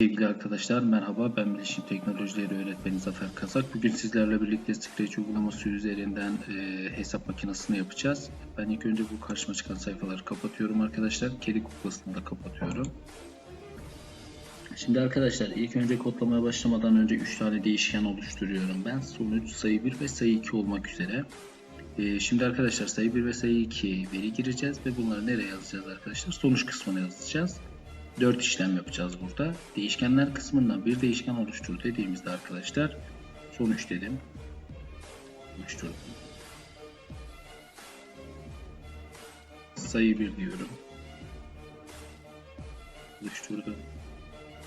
Sevgili arkadaşlar merhaba ben Bilişim Teknolojileri Öğretmeni Zafer Kazak. Bugün sizlerle birlikte Scratch uygulaması üzerinden e, hesap makinesini yapacağız. Ben ilk önce bu karşıma çıkan sayfaları kapatıyorum arkadaşlar. Kedi kuklasını da kapatıyorum. Şimdi arkadaşlar ilk önce kodlamaya başlamadan önce 3 tane değişken oluşturuyorum. Ben sonuç sayı 1 ve sayı 2 olmak üzere. E, şimdi arkadaşlar sayı 1 ve sayı 2 veri gireceğiz ve bunları nereye yazacağız arkadaşlar? Sonuç kısmına yazacağız. 4 işlem yapacağız burada. Değişkenler kısmından bir değişken oluştur dediğimizde arkadaşlar sonuç dedim. Oluşturdum. Sayı 1 diyorum. Oluşturdum.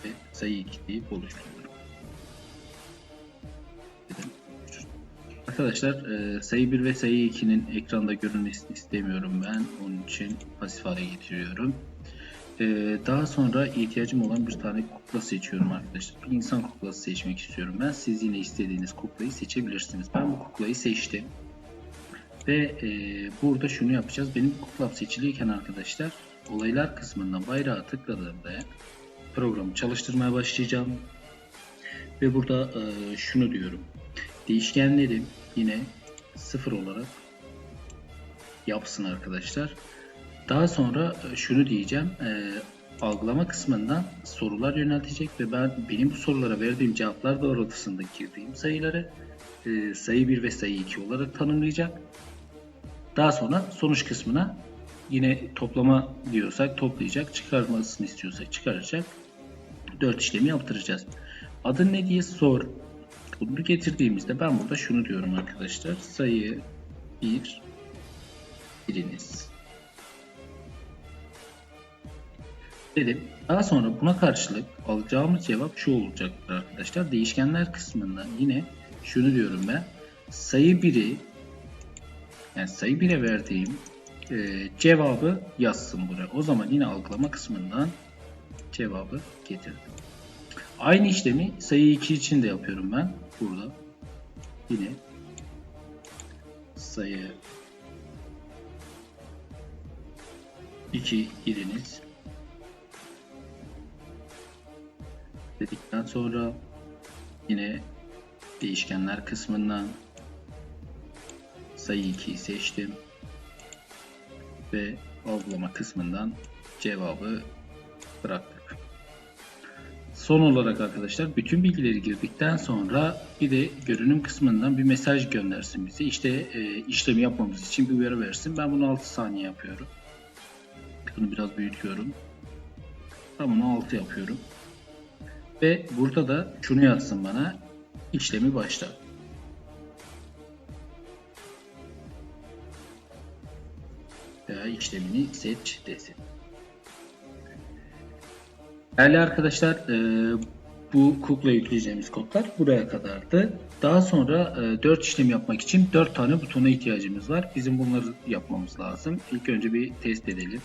Ve sayı 2 deyip oluşturuyorum. Dedim. oluşturdum. Arkadaşlar e, sayı 1 ve sayı 2'nin ekranda görünmesini istemiyorum ben. Onun için pasif hale getiriyorum. Ee, daha sonra ihtiyacım olan bir tane kukla seçiyorum arkadaşlar. Bir insan kuklası seçmek istiyorum ben. Siz yine istediğiniz kuklayı seçebilirsiniz. Ben bu kuklayı seçtim. Ve e, burada şunu yapacağız. Benim kuklam seçiliyken arkadaşlar olaylar kısmından bayrağı tıkladığımda programı çalıştırmaya başlayacağım. Ve burada e, şunu diyorum. Değişkenlerim yine sıfır olarak yapsın arkadaşlar. Daha sonra e, şunu diyeceğim. E, algılama kısmından sorular yöneltecek ve ben benim bu sorulara verdiğim cevaplar doğrultusunda girdiğim sayıları e, sayı 1 ve sayı 2 olarak tanımlayacak. Daha sonra sonuç kısmına yine toplama diyorsak toplayacak, çıkarmasını istiyorsak çıkaracak. 4 işlemi yaptıracağız. Adın ne diye sor. Bunu getirdiğimizde ben burada şunu diyorum arkadaşlar. Sayı 1 biriniz. Dedim. Daha sonra buna karşılık alacağımız cevap şu olacaktır arkadaşlar. Değişkenler kısmından yine şunu diyorum ben. Sayı 1'i yani sayı 1'e verdiğim e, cevabı yazsın buraya. O zaman yine algılama kısmından cevabı getirdim. Aynı işlemi sayı 2 için de yapıyorum ben. Burada yine sayı 2 giriniz. Dedikten sonra yine değişkenler kısmından sayı 2'yi seçtim ve algılama kısmından cevabı bıraktık. Son olarak arkadaşlar bütün bilgileri girdikten sonra bir de görünüm kısmından bir mesaj göndersin bize. İşte e, işlemi yapmamız için bir uyarı versin. Ben bunu 6 saniye yapıyorum. Bunu biraz büyütüyorum. Ben bunu 6 yapıyorum. Ve burada da şunu yazsın bana. işlemi başla. Veya işlemini seç desin. Değerli arkadaşlar e, bu kukla yükleyeceğimiz kodlar buraya kadardı. Daha sonra e, 4 işlem yapmak için 4 tane butona ihtiyacımız var. Bizim bunları yapmamız lazım. İlk önce bir test edelim.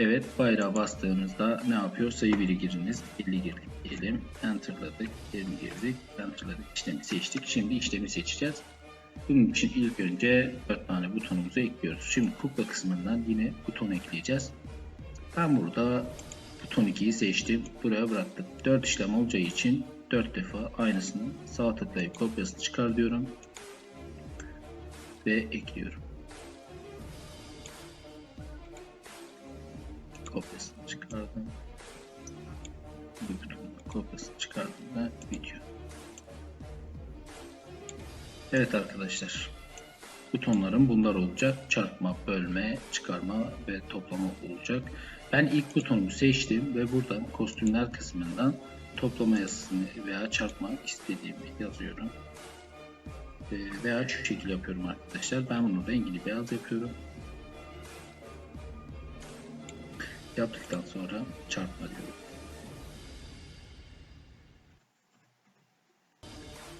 Evet bayrağı bastığımızda ne yapıyor? Sayı 1'i giriniz. 50 girdik diyelim. Enter'ladık. 20 girdik. Enter'ladık. İşlemi seçtik. Şimdi işlemi seçeceğiz. Bunun için ilk önce 4 tane butonumuzu ekliyoruz. Şimdi kukla kısmından yine buton ekleyeceğiz. Ben burada buton 2'yi seçtim. Buraya bıraktım. 4 işlem olacağı için 4 defa aynısını sağ tıklayıp kopyasını çıkar diyorum. Ve ekliyorum. Kopyasını çıkardım. Butonun kopyasını çıkardığımda bitiyor. Evet arkadaşlar. Butonlarım bunlar olacak. Çarpma, bölme, çıkarma ve toplama olacak. Ben ilk butonumu seçtim ve buradan kostümler kısmından toplama yazısını veya çarpma istediğimi yazıyorum. Ee, veya şu şekilde yapıyorum arkadaşlar. Ben bunu rengini beyaz yapıyorum. Yaptıktan sonra çarpma diyorum.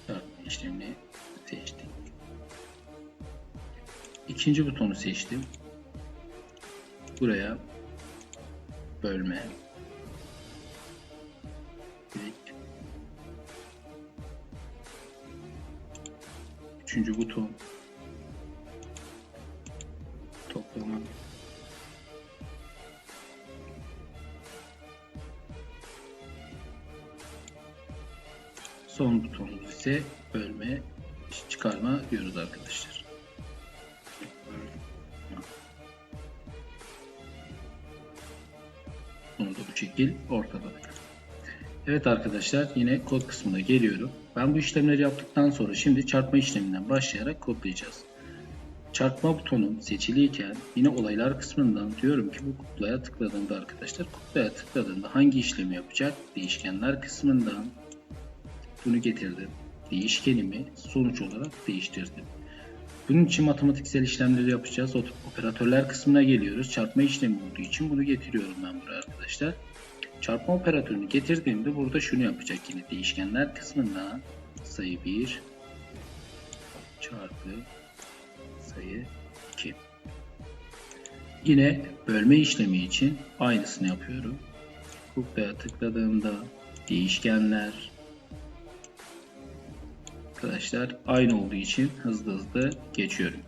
Çarpma işlemini seçtim. İkinci butonu seçtim. Buraya bölme. Üçüncü buton Son butonumuz ise bölme, çıkarma diyoruz arkadaşlar. Bunu da bu şekil ortaladık. Evet arkadaşlar yine kod kısmına geliyorum. Ben bu işlemleri yaptıktan sonra şimdi çarpma işleminden başlayarak kodlayacağız. Çarpma butonum seçiliyken yine olaylar kısmından diyorum ki bu kuklaya tıkladığımda arkadaşlar kuklaya tıkladığımda hangi işlemi yapacak? Değişkenler kısmından bunu getirdim. Değişkenimi sonuç olarak değiştirdim. Bunun için matematiksel işlemleri yapacağız. Operatörler kısmına geliyoruz. Çarpma işlemi olduğu için bunu getiriyorum ben buraya arkadaşlar. Çarpma operatörünü getirdiğimde burada şunu yapacak yine değişkenler kısmından sayı 1 çarpı sayı 2. Yine bölme işlemi için aynısını yapıyorum. Kuklaya tıkladığımda değişkenler arkadaşlar aynı olduğu için hızlı hızlı geçiyorum.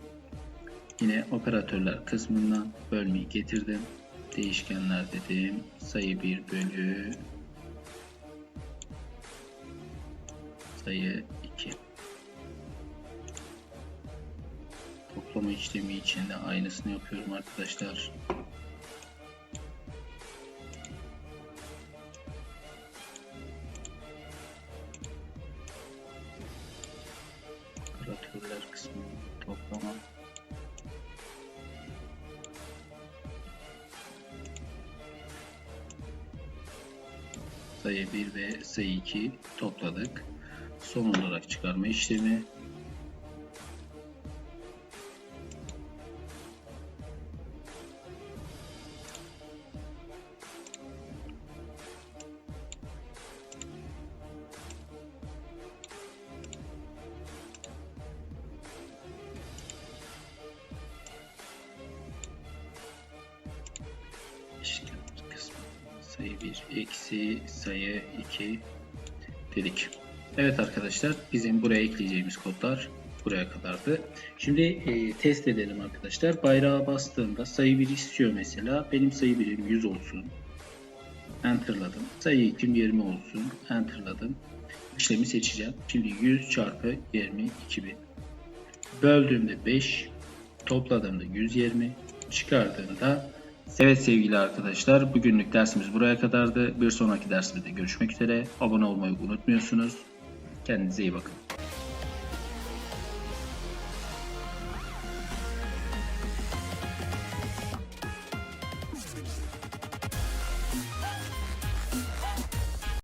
Yine operatörler kısmından bölmeyi getirdim. Değişkenler dedim. Sayı 1 bölü sayı 2. Toplama işlemi için de aynısını yapıyorum arkadaşlar. Operatörler kısmı toplama. sayı 1 ve sayı 2 topladık. Son olarak çıkarma işlemi. 1 eksi sayı 2 dedik. Evet arkadaşlar bizim buraya ekleyeceğimiz kodlar buraya kadardı. Şimdi e, test edelim arkadaşlar. Bayrağa bastığımda sayı 1 istiyor mesela. Benim sayı 1'im 100 olsun. Enter'ladım. Sayı 2'm 20 olsun. Enter'ladım. İşlemi seçeceğim. Şimdi 100 çarpı 20 2000. Böldüğümde 5. Topladığımda 120. Çıkardığımda Evet sevgili arkadaşlar bugünlük dersimiz buraya kadardı. Bir sonraki dersimizde görüşmek üzere. Abone olmayı unutmuyorsunuz. Kendinize iyi bakın.